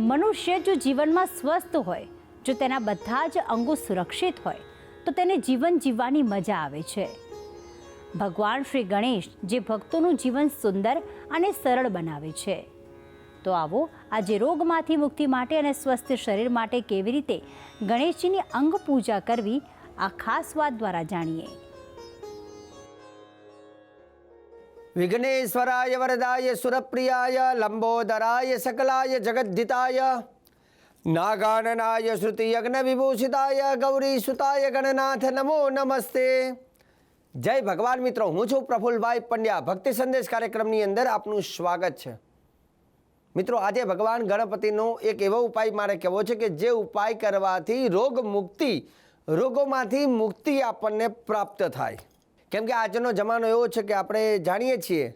મનુષ્ય જો જીવનમાં સ્વસ્થ હોય, જો તેના બધા જ અંગો સુરક્ષિત હોય, તો તેને જીવન જીવવાની મજા આવે છે. ભગવાન શ્રી ગણેશ જે ભક્તોનું જીવન સુંદર અને સરળ બનાવે છે. તો આવો આજે રોગમાંથી મુક્તિ માટે અને સ્વસ્થ શરીર માટે કેવી રીતે ગણેશજીની અંગ પૂજા કરવી, આ ખાસ વાત દ્વારા જાણીએ. વિઘ્નેશ્વરાય વરદાય સુરપ્રિયાય લંબોદરાય સકલાય જગદ્ધિતાય નાગાનનાય શ્રુતિ યજ્ઞ વિભૂષિતાય ગૌરી સુતાય ગણનાથ નમો નમસ્તે જય ભગવાન મિત્રો હું છું પ્રફુલભાઈ પંડ્યા ભક્તિ સંદેશ કાર્યક્રમની અંદર આપનું સ્વાગત છે મિત્રો આજે ભગવાન ગણપતિનો એક એવો ઉપાય મારે કહેવો છે કે જે ઉપાય કરવાથી રોગ મુક્તિ રોગોમાંથી મુક્તિ આપણને પ્રાપ્ત થાય કેમ કે આજનો જમાનો એવો છે કે આપણે જાણીએ છીએ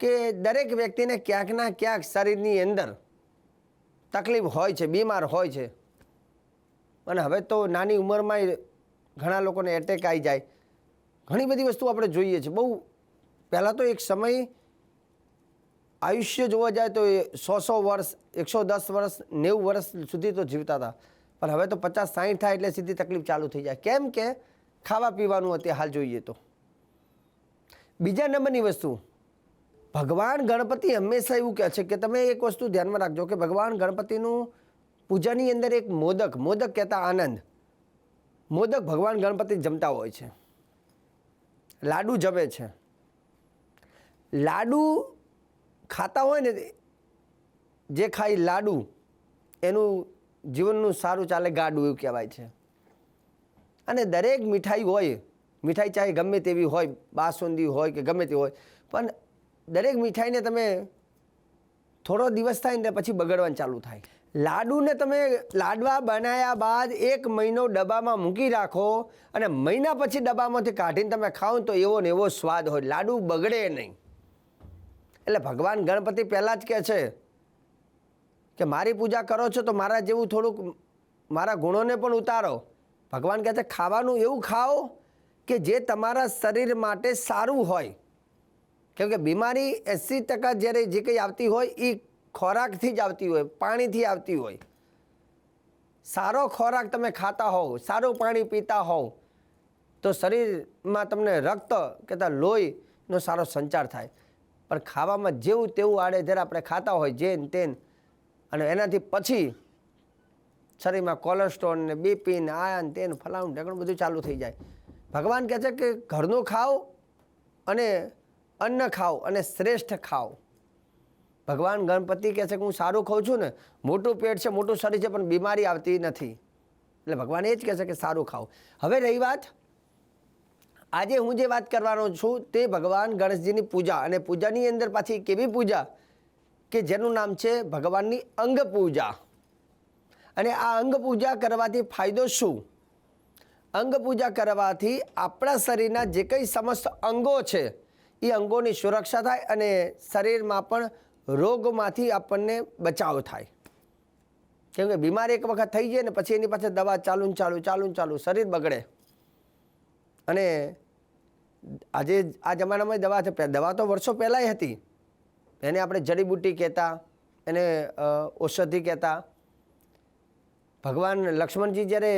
કે દરેક વ્યક્તિને ક્યાંક ના ક્યાંક શરીરની અંદર તકલીફ હોય છે, બીમાર હોય છે. અને હવે તો નાની ઉંમરમાં ઘણા લોકોને એટેક આવી જાય. ઘણી બધી વસ્તુ આપણે જોઈએ છીએ બહુ પહેલાં તો એક સમય આયુષ્ય જોવા જાય તો એ સો સો વર્ષ, એકસો દસ વર્ષ, નેવું વર્ષ સુધી તો જીવતા હતા. પણ હવે તો પચાસ સાઠ થાય એટલે સીધી તકલીફ ચાલુ થઈ જાય. કેમ કે ખાવા પીવાનું અત્યારે હાલ જોઈએ તો. બીજા નંબરની વસ્તુ. ભગવાન ગણપતિ હંમેશા એવું કહે છે કે તમે એક વસ્તુ ધ્યાનમાં રાખજો કે ભગવાન ગણપતિનું પૂજાની અંદર એક મોદક મોદક કહેતા આનંદ. મોદક ભગવાન ગણપતિ જમતા હોય છે. લાડુ જમે છે. લાડુ ખાતા હોય ને જે ખાય લાડુ, એનું જીવનનું સારું ચાલે ગાડું એવું કહેવાય છે. અને દરેક મીઠાઈ હોય મીઠાઈ ચાહે ગમે તેવી હોય, બાસુંદી હોય કે ગમે તે હોય, પણ દરેક મીઠાઈને તમે થોડો દિવસ થાય ને પછી બગડવાનું ચાલુ થાય. લાડુને તમે લાડવા બનાવ્યા બાદ એક મહિનો ડબ્બામાં મૂકી રાખો અને મહિના પછી ડબ્બામાંથી કાઢીને તમે ખાઓ તો એવો ને એવો સ્વાદ હોય. લાડુ બગડે નહીં. એટલે ભગવાન ગણપતિ પહેલાં જ કહે છે કે મારી પૂજા કરો છો તો મારા જેવું થોડુંક મારા ગુણોને પણ ઉતારો. ભગવાન કહે છે, ખાવાનું એવું ખાઓ કે જે તમારા શરીર માટે સારું હોય. કેમ કે બીમારી એંસી ટકા જ્યારે જે કંઈ આવતી હોય એ ખોરાકથી જ આવતી હોય, પાણીથી આવતી હોય. સારો ખોરાક તમે ખાતા હોવ, સારું પાણી પીતા હોવ, તો શરીરમાં તમને રક્ત કહેતા લોહીનો સારો સંચાર થાય. પણ ખાવામાં જેવું તેવું આડે જ્યારે આપણે ખાતા હોય, જેન તેન, અને એનાથી પછી શરીરમાં કોલેસ્ટ્રોલ ને બીપી ને આયન, તેન, ફલાણું ઢેકણું બધું ચાલુ થઈ જાય. ભગવાન કહે છે કે ઘરનું ખાઓ અને અન્ન ખાઓ અને શ્રેષ્ઠ ખાઓ. ભગવાન ગણપતિ કહે છે કે હું સારું ખાઉં છું ને, મોટું પેટ છે, મોટું શરીર છે, પણ બીમારી આવતી નથી. એટલે ભગવાન એ જ કહે છે કે સારું ખાઓ. હવે રહી વાત, આજે હું જે વાત કરવાનો છું તે ભગવાન ગણેશજીની પૂજા અને પૂજાની અંદર પાછી કેવી પૂજા કે જેનું નામ છે ભગવાનની અંગ પૂજા. અને આ અંગ પૂજા કરવાથી ફાયદો શું? અંગ પૂજા કરવાથી આપણા શરીરના જે કંઈ સમસ્ત અંગો છે, એ અંગોની સુરક્ષા થાય અને શરીરમાં પણ રોગમાંથી આપણને બચાવ થાય. કેમ કે બીમાર એક વખત થઈ જાય ને પછી એની પાસે દવા ચાલુ ચાલુ ચાલુ ચાલુ શરીર બગડે. અને આજે, આ જમાનામાં દવા છે દવા તો વર્ષો પહેલાંય હતી. એને આપણે જડીબુટ્ટી કહેતા, એને ઔષધિ કહેતા. ભગવાન લક્ષ્મણજી જ્યારે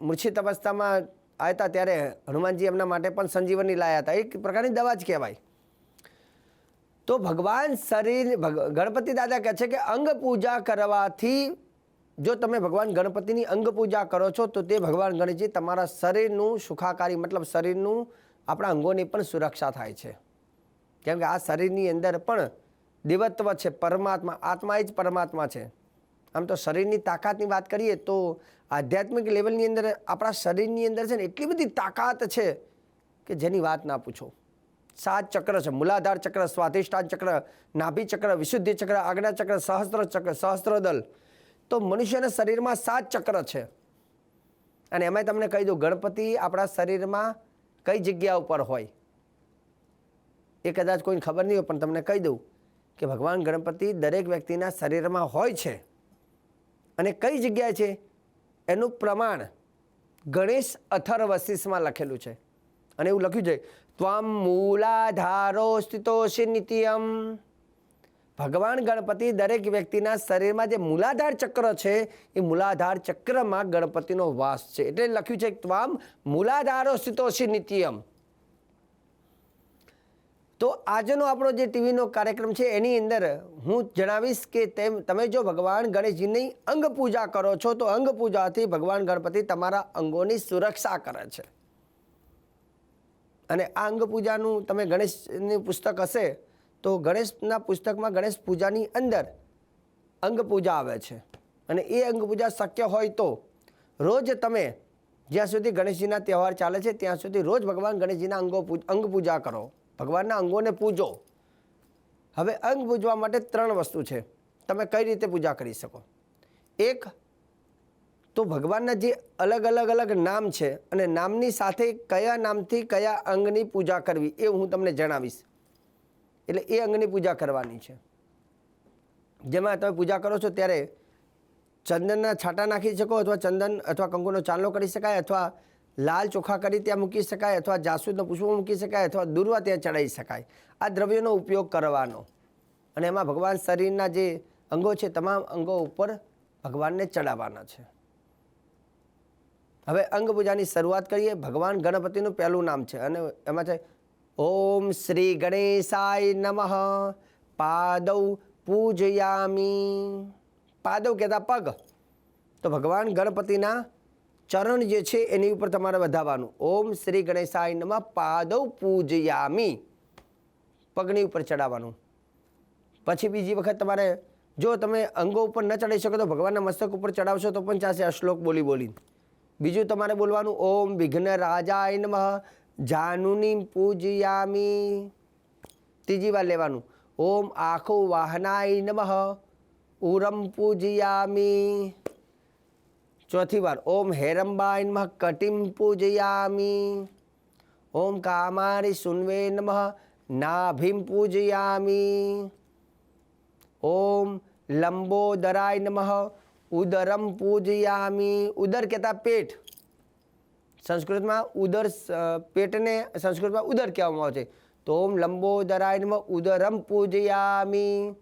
મૂર્છિત અવસ્થામાં હતા ત્યારે હનુમાનજી એમના માટે પણ સંજીવની લાયા હતા. એક પ્રકારની દવા જ કહેવાય. તો ભગવાન શરીર ગણપતિ દાદા કહે છે કે અંગ પૂજા કરવાથી જો તમે ભગવાન ગણપતિની અંગ પૂજા કરો છો, તો તે ભગવાન ગણેશજી તમારા શરીરનું સુખાકારી, મતલબ શરીરનું આપણા અંગોની પણ સુરક્ષા થાય છે. કેમ કે આ શરીરની અંદર પણ દેવત્વ છે, પરમાત્મા, આત્મા જ પરમાત્મા છે. આમ તો શરીરની તાકાતની વાત કરીએ તો આધ્યાત્મિક લેવલની અંદર, આપણા શરીરની અંદર છે ને, એટલી બધી તાકાત છે કે જેની વાત ના પૂછો. સાત ચક્ર છે, મૂલાધાર ચક્ર, સ્વાધિષ્ઠાન ચક્ર, નાભી ચક્ર, વિશુદ્ધિ ચક્ર, આજ્ઞા ચક્ર, સહસ્ત્ર ચક્ર સહસ્ત્રદલ તો મનુષ્યના શરીરમાં સાત ચક્ર છે. અને એમાંય તમને કહી દઉં, ગણપતિ આપણા શરીરમાં કઈ જગ્યા ઉપર હોય? એ કદાચ કોઈને ખબર નહીં હોય, પણ તમને કહી દઉં કે ભગવાન ગણપતિ દરેક વ્યક્તિના શરીરમાં હોય છે. અને કઈ જગ્યાએ છે? એનું પ્રમાણ ગણેશ અથર્વશિષમાં લખેલું છે. અને એવું લખ્યું છે ત્વમ મૂલાધારો સ્થિતોષિ નિત્યમ ભગવાન ગણપતિ દરેક વ્યક્તિના શરીરમાં જે મૂલાધાર ચક્ર છે, એ મૂલાધાર ચક્રમાં ગણપતિનો વાસ છે. એટલે લખ્યું છે ત્વામ મૂલાધારો સ્થિતોષી નિત્યમ તો આજનો આપણો જે ટીવીનો કાર્યક્રમ છે, એની અંદર હું જણાવીશ કે તેમ, તમે જો ભગવાન ગણેશજીની અંગ પૂજા કરો છો, તો અંગ પૂજાથી ભગવાન ગણપતિ તમારા અંગોની સુરક્ષા કરે છે. અને આ અંગ પૂજાનું તમે ગણેશની પુસ્તક હશે, તો ગણેશના પુસ્તકમાં ગણેશ પૂજાની અંદર અંગ પૂજા આવે છે. અને એ અંગ પૂજા શક્ય હોય તો રોજ તમે જ્યાં સુધી ગણેશજીના તહેવાર ચાલે છે, ત્યાં સુધી રોજ ભગવાન ગણેશજીના અંગો અંગ પૂજા કરો. ભગવાનના અંગોને પૂજો. હવે અંગ પૂજવા માટે ત્રણ વસ્તુ છે. તમે કઈ રીતે પૂજા કરી શકો? એક, તો ભગવાનના જે અલગ અલગ અલગ નામ છે અને નામની સાથે કયા નામથી કયા અંગની પૂજા કરવી એ હું તમને જણાવીશ. એટલે એ અંગની પૂજા કરવાની છે. જેમાં તમે પૂજા કરો છો ત્યારે ચંદનના છાંટા નાખી શકો અથવા ચંદન અથવા કંકુનો ચાંદલો કરી શકાય અથવા લાલ ચોખા કરી ત્યાં મૂકી શકાય અથવા જાસૂદનું પુષ્પ મૂકી શકાય અથવા દુર્વા ત્યાં ચડાવી શકાય. આ દ્રવ્યનો ઉપયોગ કરવાનો. અને એમાં ભગવાન શરીરના જે અંગો છે, તમામ અંગો ઉપર ભગવાનને ચડાવવાના છે. હવે અંગ પૂજાની શરૂઆત કરીએ. ભગવાન ગણપતિનું પહેલું નામ છે અને એમાં છે, ઓમ શ્રી ગણેશાય નમઃ પાદવ પૂજયામી. પાદવ કહેતા પગ. તો ભગવાન ગણપતિના ચરણ જે છે એની ઉપર તમારે વધાવવાનું ઓમ શ્રી ગણેશાય નમઃ, પાદવ પૂજયામી. પગની ઉપર ચડાવવાનું. પછી બીજી વખત તમારે જો તમે અંગો ઉપર ન ચડાવી શકો તો ભગવાનના મસ્તક ઉપર ચડાવશો તો પણ ચાલશે આ શ્લોક બોલી બોલી બીજું તમારે બોલવાનું ઓમ વિઘ્ન રાજાય નમઃ, જાનુની પૂજયામી. ત્રીજી વાર લેવાનું. ઓમ આખો વાહનાય નમઃ, ઉરમ પૂજયામી. ચોથી વાર, ઓમ હેરંબાય નમઃ, કટિમ પૂજયામી. ઓમ કામારી સુનવે નમઃ, નાભિમ પૂજયામી. ઓમ લંબોદરાય નમઃ, ઉદરમ પૂજયામી. ઉદર કહેતા પેટ. સંસ્કૃતમાં ઉદર પેટને સંસ્કૃતમાં ઉદર કહેવામાં આવે છે. તો ઓમ લંબોદરાય નમઃ, ઉદરમ પૂજયામી.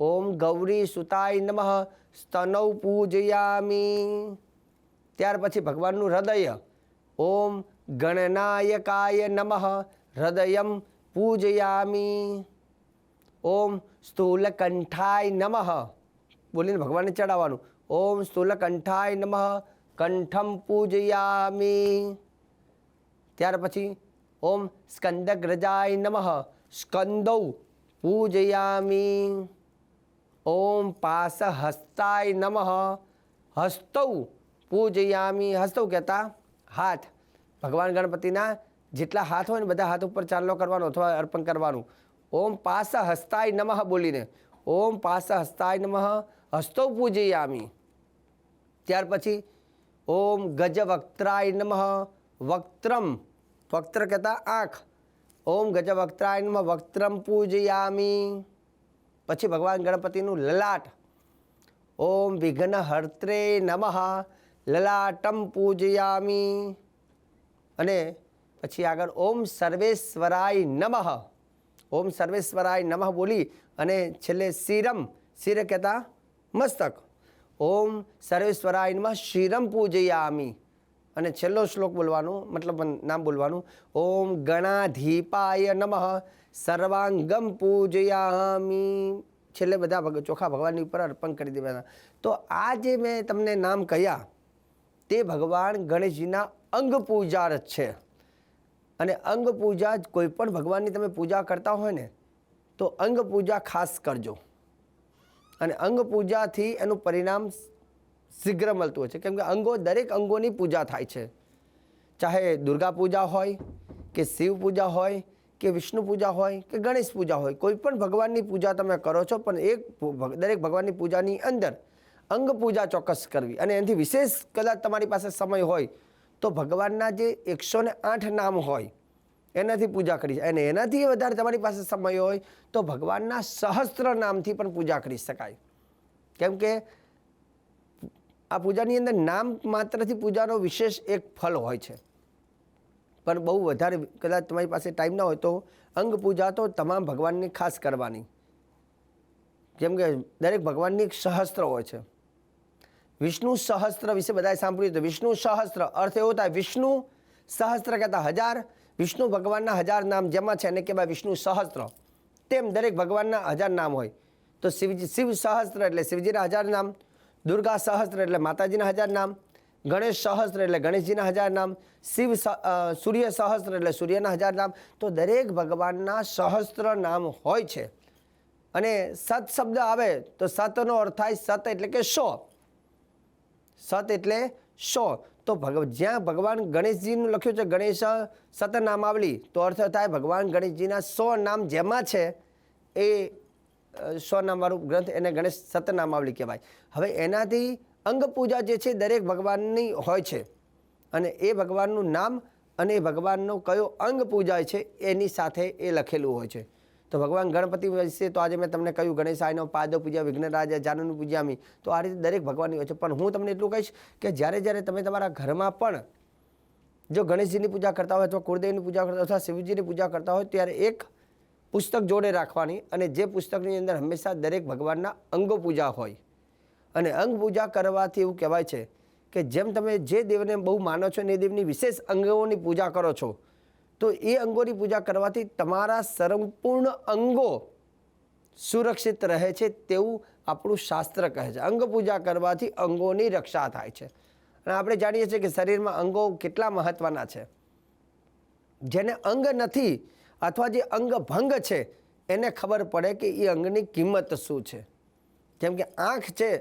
ઓમ ગૌરી સુતાય નમઃ સ્તનૌ પૂજયામી. ત્યાર પછી ભગવાનનું હૃદય. ઓમ ગણનાયકાય નમઃ. હૃદયમ પૂજયામી. ઓમ સ્થૂલકંઠાય નમઃ. બોલીને ભગવાનને ચડાવવાનું. ઓમ સ્થૂલકંઠાય નમઃ. કંઠમ પૂજયામી. ત્યાર પછી ઓમ સ્કંદગ્રજાય નમઃ. સ્કંદૌ પૂજયામી. ઓમ પાસ હસ્તાય નમઃ. હસ્તૌ પૂજયામી. હસ્તૌ કહેતા હાથ. ભગવાન ગણપતિના જેટલા હાથ હોય ને બધા હાથ ઉપર ચાલનો કરવાનો અથવા અર્પણ કરવાનું. ઓમ પાસ હસ્તાય નમઃ બોલીને. ઓમ પાસ હસ્તાય નમઃ. હસ્તૌ પૂજયામી. ત્યાર પછી ઓમ ગજ વક્ત્રાય નમઃ. વક્ત્રમ. વક્ત્ર કહેતા આંખ. ઓમ ગજ વક્ત્રાય નમઃ. વક્ત્રમ પૂજયામી. પછી ભગવાન ગણપતિનું લલાટ. ઓમ વિઘ્ન હર્ત્રે નમઃ. લલાટમ પૂજયામી. અને પછી આગળ ઓમ સર્વેશ્વરાય નમઃ. ઓમ સર્વેશ્વરાય નમઃ બોલી અને છેલ્લે શિરમ. શિર કહેતા મસ્તક. ઓમ સર્વેશ્વરાય નમઃ. શિરમ પૂજયામી. અને છેલ્લો શ્લોક બોલવાનો, મતલબ નામ બોલવાનું, ઓમ ગણાધીપાય નમઃ સર્વાંગમ પૂજયામી. છેલ્લે બધા ભગ ચોખા ભગવાનની ઉપર અર્પણ કરી દેવાના. તો આ જે મેં તમને નામ કહ્યા, તે ભગવાન ગણેશજીના અંગ પૂજા જ છે. અને અંગ પૂજા કોઈ પણ ભગવાનની તમે પૂજા કરતા હોય ને, તો અંગ પૂજા ખાસ કરજો. અને અંગ પૂજાથી એનું પરિણામ શીઘ્ર મળતું હોય છે. કેમ કે અંગો દરેક અંગોની પૂજા થાય છે. ચાહે દુર્ગા પૂજા હોય, કે શિવ પૂજા હોય, કે વિષ્ણુ પૂજા હોય, કે ગણેશ પૂજા હોય, કોઈ પણ ભગવાનની પૂજા તમે કરો છો, પણ એક દરેક ભગવાનની પૂજાની અંદર અંગ પૂજા ચોક્કસ કરવી. અને એનાથી વિશેષ કદાચ તમારી પાસે સમય હોય, તો ભગવાનના જે એકસો ને આઠ નામ હોય, એનાથી પૂજા કરી શકાય. અને એનાથી વધારે તમારી પાસે સમય હોય, તો ભગવાનના સહસ્ત્ર નામથી પણ પૂજા કરી શકાય. કેમ કે આ પૂજાની અંદર નામ માત્રથી પૂજાનો વિશેષ એક ફલ હોય છે. પણ બહુ વધારે કદાચ તમારી પાસે ટાઈમ ના હોય તો અંગ પૂજા તો તમામ ભગવાનની ખાસ કરવાની. જેમ કે દરેક ભગવાનની એક સહસ્ત્ર હોય છે. વિષ્ણુ સહસ્ત્ર વિશે બધાએ સાંભળ્યું તો વિષ્ણુ સહસ્ત્ર, અર્થ એવો થાય, વિષ્ણુ સહસ્ત્ર કહેતા હજાર, વિષ્ણુ ભગવાનના હજાર નામ જેમાં છે એને કહેવાય વિષ્ણુ સહસ્ત્ર. તેમ દરેક ભગવાનના હજાર નામ હોય. તો શિવજી, શિવ સહસ્ત્ર એટલે શિવજીના હજાર નામ દુર્ગા સહસ્ત્ર એટલે માતાજીના હજાર નામ, ગણેશ સહસ્ત્ર એટલે ગણેશજીના હજાર નામ, શિવ સૂર્ય સહસ્ત્ર એટલે સૂર્યના હજાર નામ, તો દરેક ભગવાનના સહસ્ત્ર નામ હોય છે. અને સત શબ્દ આવે તો સતનો અર્થ થાય સત એટલે કે સો. સત એટલે સો. તો ભગવ જ્યાં ભગવાન ગણેશજીનું લખ્યું છે, ગણેશ સત નામાવલી તો અર્થ થાય ભગવાન ગણેશજીના સો નામ જેમાં છે, એ સો નામવાળું ગ્રંથ એને ગણેશ સતનામાવલી કહેવાય. હવે એનાથી અંગ પૂજા જે છે દરેક ભગવાનની હોય છે. અને એ ભગવાનનું નામ અને એ ભગવાનનો કયો અંગ પૂજાય છે એની સાથે એ લખેલું હોય છે. તો ભગવાન ગણપતિ વિશે તો આજે મેં તમને કહ્યું, ગણેશાયનો પાદો પૂજા વિઘ્નરાજ, જાનનું પૂજામી તો આ રીતે દરેક ભગવાનની હોય છે. પણ હું તમને એટલું કહીશ કે જ્યારે જ્યારે તમે તમારા ઘરમાં પણ જો ગણેશજીની પૂજા કરતા હોય અથવા કુળદેવની પૂજા કરતા હોય અથવા શિવજીની પૂજા કરતા હોય, ત્યારે એક પુસ્તક જોડે રાખવાની અને જે પુસ્તકની અંદર હંમેશા દરેક ભગવાનના અંગો પૂજા હોય. અને અંગ પૂજા કરવાથી એવું કહેવાય છે કે જેમ તમે જે દેવને બહુ માનો છો અને એ દેવની વિશેષ અંગોની પૂજા કરો છો, તો એ અંગોની પૂજા કરવાથી તમારા સંપૂર્ણ અંગો સુરક્ષિત રહે છે તેવું આપણું શાસ્ત્ર કહે છે. અંગ પૂજા કરવાથી અંગોની રક્ષા થાય છે. અને આપણે જાણીએ છીએ કે શરીરમાં અંગો કેટલા મહત્ત્વના છે. જેને અંગ નથી અથવા જે અંગભંગ છે, એને ખબર પડે કે એ અંગની કિંમત શું છે. જેમ કે આંખ છે,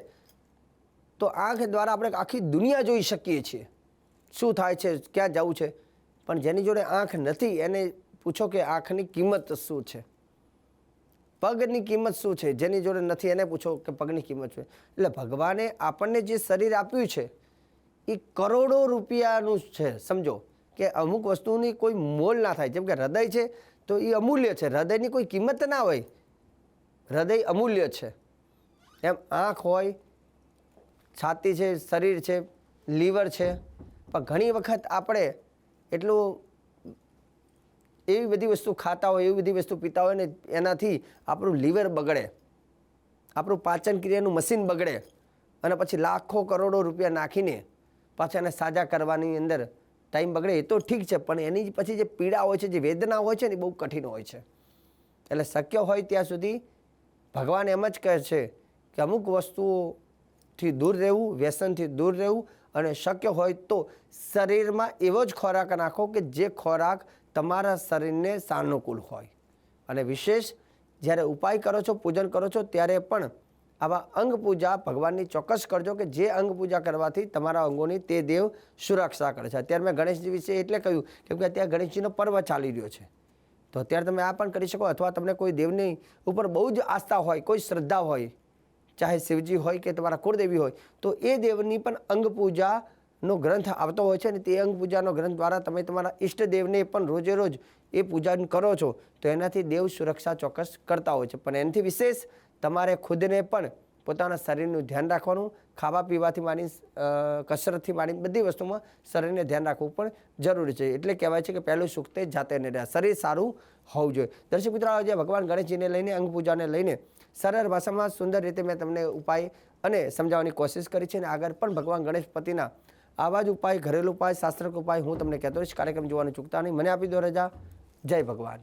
તો આંખ દ્વારા આપણે આખી દુનિયા જોઈ શકીએ છીએ. શું થાય છે, ક્યાં જવું છે? પણ જેની જોડે આંખ નથી, એને પૂછો કે આંખની કિંમત શું છે? પગની કિંમત શું છે? જેની જોડે નથી, એને પૂછો કે પગની કિંમત શું એટલે ભગવાને આપણને જે શરીર આપ્યું છે એ કરોડો રૂપિયાનું છે, સમજો. કે અમુક વસ્તુની કોઈ મોલ ના થાય. જેમ કે હૃદય છે તો એ અમૂલ્ય છે. હૃદયની કોઈ કિંમત ના હોય. હૃદય અમૂલ્ય છે. એમ આંખ હોય, છાતી છે, શરીર છે, લીવર છે. પણ ઘણી વખત આપણે એટલું એવી બધી વસ્તુ ખાતા હોય, એવી બધી વસ્તુ પીતા હોય ને એનાથી આપણું લીવર બગડે. આપણું પાચન ક્રિયાનું મશીન બગડે. અને પછી લાખો કરોડો રૂપિયા નાખીને પાછા એને સાજા કરવાની અંદર ટાઈમ બગડે એ તો ઠીક છે, પણ એની પછી જે પીડા હોય છે, જે વેદના હોય છે ને એ બહુ કઠિન હોય છે. એટલે શક્ય હોય ત્યાં સુધી ભગવાન એમ જ કહે છે કે અમુક વસ્તુઓથી દૂર રહેવું, વ્યસનથી દૂર રહેવું અને શક્ય હોય તો શરીરમાં એવો જ ખોરાક નાખો કે જે ખોરાક તમારા શરીરને સાનુકૂળ હોય. અને વિશેષ જ્યારે ઉપાય કરો છો, પૂજન કરો છો, ત્યારે પણ આવા અંગ પૂજા ભગવાનની ચોક્કસ કરજો કે જે અંગ પૂજા કરવાથી તમારા અંગોની તે દેવ સુરક્ષા કરે છે. અત્યારે મેં ગણેશજી વિશે એટલે કહ્યું કેમકે અત્યારે ગણેશજીનો પર્વ ચાલી રહ્યો છે. તો અત્યારે તમે આ પણ કરી શકો અથવા તમને કોઈ દેવની ઉપર બહુ જ આસ્થા હોય, કોઈ શ્રદ્ધા હોય, ચાહે શિવજી હોય કે તમારા કુળદેવી હોય, તો એ દેવની પણ અંગ પૂજાનો ગ્રંથ આવતો હોય છે અને તે અંગ પૂજાનો ગ્રંથ દ્વારા તમે તમારા ઈષ્ટદેવને પણ રોજે રોજ એ પૂજન કરો છો, તો એનાથી દેવ સુરક્ષા ચોક્કસ કરતા હોય છે. પણ એનાથી વિશેષ તમારે ખુદને પણ પોતાના શરીરનું ધ્યાન રાખવાનું, ખાવા પીવાથી માંડી કસરતથી માંડી બધી વસ્તુમાં શરીરને ધ્યાન રાખવું પણ જરૂરી છે. એટલે કહેવાય છે કે પહેલું સુખ તે જાતે ને રહ્યા શરીર સારું હોવું જોઈએ. દર્શક મિત્રો, આજે ભગવાન ગણેશજીને લઈને, અંગ પૂજાને લઈને સરળ ભાષામાં સુંદર રીતે મેં તમને ઉપાય અને સમજાવવાની કોશિશ કરી છે અને આગળ પણ ભગવાન ગણેશપતિના આવા જ ઉપાય, ઘરેલું ઉપાય, શાસ્ત્રક ઉપાય હું તમને કહેતો રહીશ. કાર્યક્રમ જોવાનું ચૂકતા નહીં. મને આપી દો રજા. જય ભગવાન.